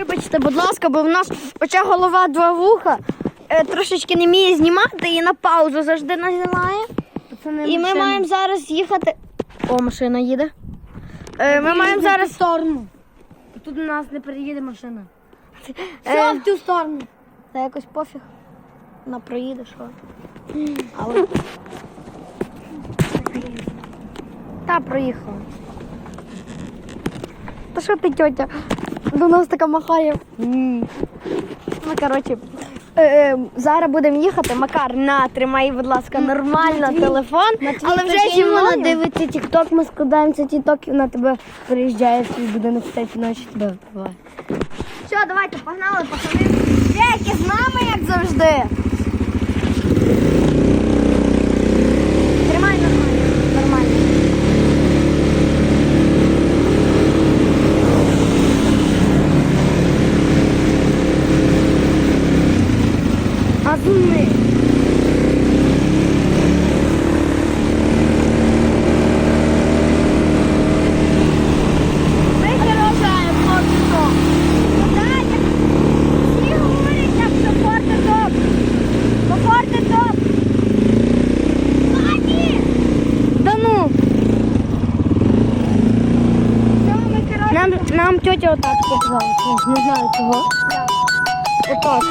Вибачте, будь ласка, бо в нас оча голова два вуха. Е, трошечки не вміє знімати і на паузу завжди називає. І ми маємо зараз їхати. О, машина їде. Е, ми маємо зараз. сторону. Тут у нас не переїде машина. Е, в цю сторону. Та якось пофіг. Вона проїде, що. Але. Та проїхала. Та що ти, тьотя? До нас така махає. Ну, коротше. Е, е, зараз будемо їхати. Макар, на, тримай, будь ласка, нормально телефон. але вже зі мною. дивиться тік-ток, ми складаємося тік-ток, і вона тебе приїжджає в свій будинок в третій ночі тебе вбиває. Все, давайте, погнали, пацани. Деякі з нами, як завжди. Тримай нормально. Нормально. Азуми. Ми керуємо фортитом. Так, як всі говорять, як це фортитом. Бо фортитом. Пані! Да ну, Все, ми керуємо. нам, нам тетя отак сказала. Не знаю чого. Отак.